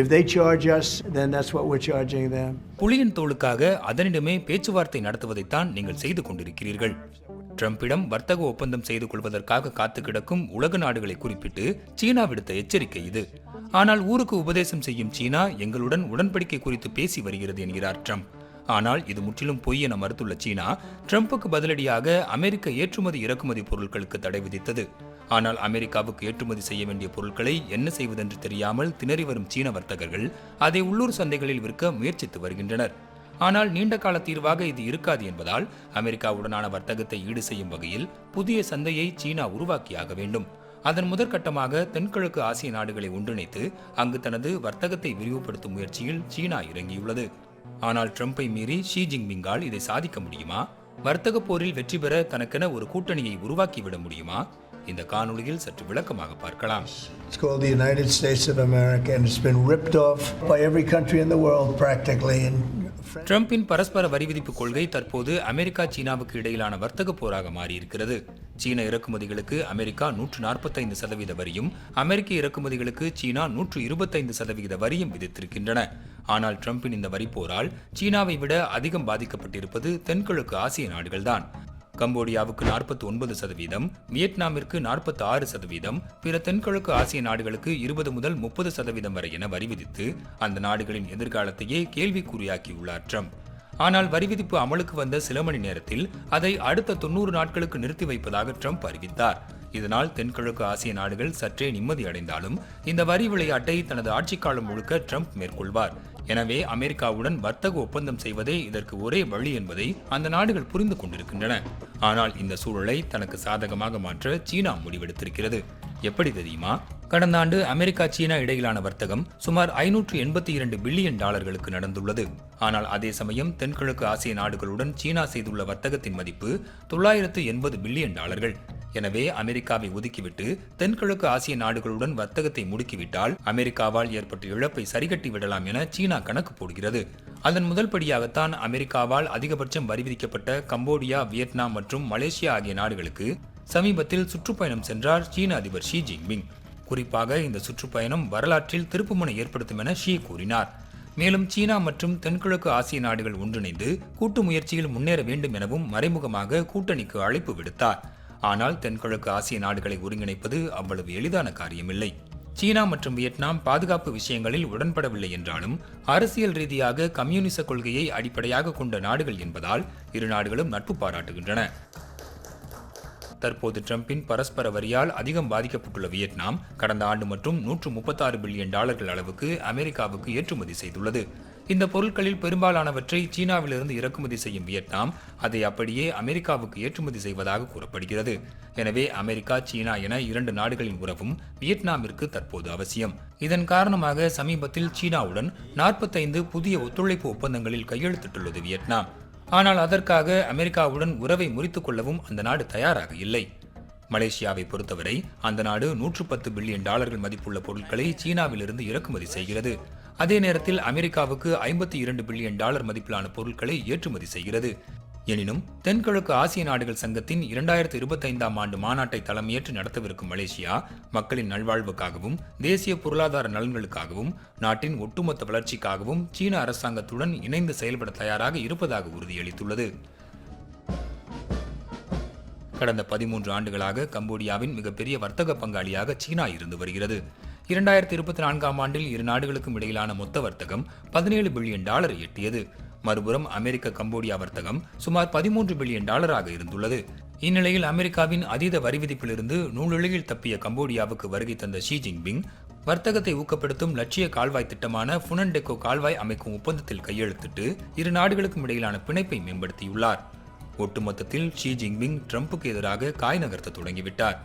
If they charge us, then that's what we're charging them. புலியின் தோளுக்காக அதனிடமே பேச்சுவார்த்தை நடத்துவதைத்தான் நீங்கள் செய்து கொண்டிருக்கிறீர்கள். ட்ரம்பிடம் வர்த்தக ஒப்பந்தம் செய்து கொள்வதற்காக காத்து கிடக்கும் உலக நாடுகளை குறிப்பிட்டு சீனா விடுத்த எச்சரிக்கை இது. ஆனால் ஊருக்கு உபதேசம் செய்யும் சீனா எங்களுடன் உடன்படிக்கை குறித்து பேசி வருகிறது என்கிறார் ட்ரம்ப். ஆனால் இது முற்றிலும் பொய் என மறுத்துள்ள சீனா ட்ரம்புக்கு பதிலடியாக அமெரிக்க ஏற்றுமதி இறக்குமதி பொருட்களுக்கு தடை விதித்தது. ஆனால் அமெரிக்காவுக்கு ஏற்றுமதி செய்ய வேண்டிய பொருட்களை என்ன செய்வதென்று தெரியாமல் திணறி வரும் சீன வர்த்தகர்கள் அதை உள்ளூர் சந்தைகளில் விற்க முயற்சித்து வருகின்றனர். ஆனால் நீண்ட கால தீர்வாக இது இருக்காது என்பதால் அமெரிக்காவுடனான வர்த்தகத்தை ஈடு செய்யும் வகையில் புதிய சந்தையை சீனா உருவாக்கியாக வேண்டும். அதன் முதற்கட்டமாக தென்கிழக்கு ஆசிய நாடுகளை ஒன்றிணைத்து அங்கு தனது வர்த்தகத்தை விரிவுபடுத்தும் முயற்சியில் சீனா இறங்கியுள்ளது. ஆனால் ட்ரம்ப்பை மீறி ஷி ஜின்பிங்கால் இதை சாதிக்க முடியுமா? வர்த்தக போரில் வெற்றி பெற தனக்கென ஒரு கூட்டணியை உருவாக்கிவிட முடியுமா? இந்த காணொளியில் சற்று விளக்கமாக பார்க்கலாம். It's called the United States of America, and it's been ripped off by every country in the world practically. And ட்ரம்பின் பரஸ்பர வரி விதிப்பு கொள்கை தற்போது அமெரிக்கா சீனாவுக்கு இடையிலான வர்த்தக போராக மாறியிருக்கிறது. சீன இறக்குமதிகளுக்கு அமெரிக்கா நூற்று நாற்பத்தைந்து சதவீத வரியும் அமெரிக்க இறக்குமதிகளுக்கு சீனா நூற்று இருபத்தைந்து சதவிகித வரியும் விதித்திருக்கின்றன. ஆனால் ட்ரம்பின் இந்த வரி போரால் சீனாவை விட அதிகம் பாதிக்கப்பட்டிருப்பது தென்கிழக்கு ஆசிய நாடுகள்தான். கம்போடியாவுக்கு நாற்பத்தி ஒன்பது சதவீதம் வியட்நாமிற்கு நாற்பத்தி ஆறு சதவீதம் பிற தென்கிழக்கு ஆசிய நாடுகளுக்கு இருபது முதல் முப்பது சதவீதம் வரை என வரி விதித்து அந்த நாடுகளின் எதிர்காலத்தையே கேள்விக்குறியாக்கியுள்ளார் ட்ரம்ப். ஆனால் வரி விதிப்பு அமலுக்கு வந்த சில மணி நேரத்தில் அதை அடுத்த தொன்னூறு நாட்களுக்கு நிறுத்தி வைப்பதாக ட்ரம்ப் அறிவித்தார். இதனால் தென்கிழக்கு ஆசிய நாடுகள் சற்றே நிம்மதி அடைந்தாலும் இந்த வரி விளையாட்டை தனது ஆட்சிக்காலம் முழுக்க ட்ரம்ப் மேற்கொள்வார். எனவே அமெரிக்காவுடன் வர்த்தக ஒப்பந்தம் செய்வதே இதற்கு ஒரே வழி என்பதை அந்த நாடுகள் புரிந்து கொண்டிருக்கின்றன. ஆனால் இந்த சூழலை தனக்கு சாதகமாக மாற்ற சீனா முடிவெடுத்திருக்கிறது. எப்படி தெரியுமா? கடந்த ஆண்டு அமெரிக்கா சீனா இடையிலான வர்த்தகம் சுமார் ஐநூற்று எண்பத்தி இரண்டு பில்லியன் டாலர்களுக்கு நடந்துள்ளது. ஆனால் அதே சமயம் தென்கிழக்கு ஆசிய நாடுகளுடன் சீனா செய்துள்ள வர்த்தகத்தின் மதிப்பு தொள்ளாயிரத்து எண்பது பில்லியன் டாலர்கள். எனவே அமெரிக்காவை ஒதுக்கிவிட்டு தென்கிழக்கு ஆசிய நாடுகளுடன் வர்த்தகத்தை முடுக்கிவிட்டால் அமெரிக்காவால் ஏற்பட்ட இழப்பை சரிகட்டி விடலாம் என சீனா கணக்கு போடுகிறது. அதன் முதல் படியாகத்தான் அமெரிக்காவால் அதிகபட்சம் வரி விதிக்கப்பட்ட கம்போடியா வியட்நாம் மற்றும் மலேசியா ஆகிய நாடுகளுக்கு சமீபத்தில் சுற்றுப்பயணம் சென்றார் சீன அதிபர் ஷி ஜின்பிங். குறிப்பாக இந்த சுற்றுப்பயணம் வரலாற்றில் திருப்புமுனை ஏற்படுத்தும் என ஷி கூறினார். மேலும் சீனா மற்றும் தென்கிழக்கு ஆசிய நாடுகள் ஒன்றிணைந்து கூட்டு முயற்சியில் முன்னேற வேண்டும் எனவும் மறைமுகமாக கூட்டணிக்கு அழைப்பு விடுத்தார். ஆனால் தென்கிழக்கு ஆசிய நாடுகளை ஒருங்கிணைப்பது அவ்வளவு எளிதான காரியமில்லை. சீனா மற்றும் வியட்நாம் பாதுகாப்பு விஷயங்களில் உடன்படவில்லை என்றாலும் அரசியல் ரீதியாக கம்யூனிச கொள்கையை அடிப்படையாக கொண்ட நாடுகள் என்பதால் இரு நாடுகளும் நட்பு பாராட்டுகின்றன. தற்போது ட்ரம்பின் பரஸ்பர வரியால் அதிகம் பாதிக்கப்பட்டுள்ள வியட்நாம் கடந்த ஆண்டு மற்றும் நூற்று முப்பத்தாறு பில்லியன் டாலர்கள் அளவுக்கு அமெரிக்காவுக்கு ஏற்றுமதி செய்துள்ளது. இந்த பொருட்களில் பெரும்பாலானவற்றை சீனாவிலிருந்து இறக்குமதி செய்யும் வியட்நாம் அதை அப்படியே அமெரிக்காவுக்கு ஏற்றுமதி செய்வதாக கூறப்படுகிறது. எனவே அமெரிக்கா சீனா என இரண்டு நாடுகளின் உறவும் வியட்நாமிற்கு தற்போது அவசியம். இதன் காரணமாக சமீபத்தில் சீனாவுடன் நாற்பத்தைந்து புதிய ஒத்துழைப்பு ஒப்பந்தங்களில் கையெழுத்திட்டுள்ளது வியட்நாம். ஆனால் அதற்காக அமெரிக்காவுடன் உறவை முறித்துக் கொள்ளவும் அந்த நாடு தயாராக இல்லை. மலேசியாவை பொறுத்தவரை அந்த நாடு நூற்று பத்து பில்லியன் டாலர்கள் மதிப்புள்ள பொருட்களை சீனாவிலிருந்து இறக்குமதி செய்கிறது. அதே நேரத்தில் அமெரிக்காவுக்கு ஐம்பத்தி இரண்டு பில்லியன் டாலர் மதிப்பிலான பொருட்களை ஏற்றுமதி செய்கிறது. எனினும் தென்கிழக்கு ஆசிய நாடுகள் சங்கத்தின் இரண்டாயிரத்தி இருபத்தைந்தாம் ஆண்டு மாநாட்டை தலைமையேற்று நடத்தவிருக்கும் மலேசியா மக்களின் நல்வாழ்வுக்காகவும் தேசிய பொருளாதார நலன்களுக்காகவும் நாட்டின் ஒட்டுமொத்த வளர்ச்சிக்காகவும் சீன அரசாங்கத்துடன் இணைந்து செயல்பட தயாராக இருப்பதாக உறுதியளித்துள்ளது. கடந்த பதிமூன்று ஆண்டுகளாக கம்போடியாவின் மிகப்பெரிய வர்த்தக பங்காளியாக சீனா இருந்து வருகிறது. இரண்டாயிரத்தி இருபத்தி நான்காம் ஆண்டில் இரு நாடுகளுக்கும் இடையிலான மொத்த வர்த்தகம் பதினேழு பில்லியன் டாலரை எட்டியது. மறுபுறம் அமெரிக்க கம்போடியா வர்த்தகம் சுமார் பதிமூன்று பில்லியன் டாலராக இருந்துள்ளது. இந்நிலையில் அமெரிக்காவின் அதீத வரி விதிப்பிலிருந்து நூலிழையில் தப்பிய கம்போடியாவுக்கு வருகை தந்த ஷி ஜின்பிங் வர்த்தகத்தை ஊக்கப்படுத்தும் லட்சிய கால்வாய் திட்டமான புனன்டெக்கோ கால்வாய் அமைக்கும் ஒப்பந்தத்தில் கையெழுத்திட்டு இரு நாடுகளுக்கும் இடையிலான பிணைப்பை மேம்படுத்தியுள்ளார். ஒட்டுமொத்தத்தில் ஷி ஜின்பிங் ட்ரம்புக்கு எதிராக காய் நகர்த்த தொடங்கிவிட்டார்.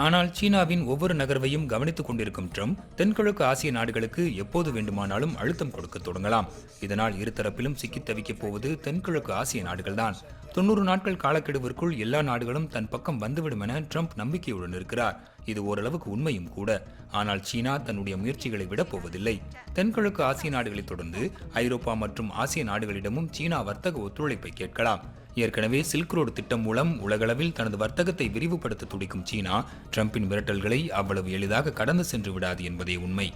ஆனால் சீனாவின் ஒவ்வொரு நகர்வையும் கவனித்துக் கொண்டிருக்கும் ட்ரம்ப் தென்கிழக்கு ஆசிய நாடுகளுக்கு எப்போது வேண்டுமானாலும் அழுத்தம் கொடுக்க தொடங்கலாம். இதனால் இருதரப்பிலும் சிக்கித் தவிக்கப் போவது தென்கிழக்கு ஆசிய நாடுகள்தான். தொண்ணூறு நாட்கள் காலக்கெடுவிற்குள் எல்லா நாடுகளும் தன் பக்கம் வந்துவிடும் என ட்ரம்ப் நம்பிக்கையுடன் இருக்கிறார். இது ஓரளவுக்கு உண்மையும் கூட. ஆனால் சீனா தன்னுடைய முயற்சிகளை விடப் போவதில்லை. தென்கிழக்கு ஆசிய நாடுகளைத் தொடர்ந்து ஐரோப்பா மற்றும் ஆசிய நாடுகளிடமும் சீனா வர்த்தக ஒத்துழைப்பை கேட்கலாம். ஏற்கனவே சில்க் ரோடு திட்டம் மூலம் உலகளவில் தனது வர்த்தகத்தை விரிவுபடுத்த துடிக்கும் சீனா ட்ரம்பின் மிரட்டல்களை அவ்வளவு எளிதாக கடந்து சென்று விடாது என்பதே உண்மை.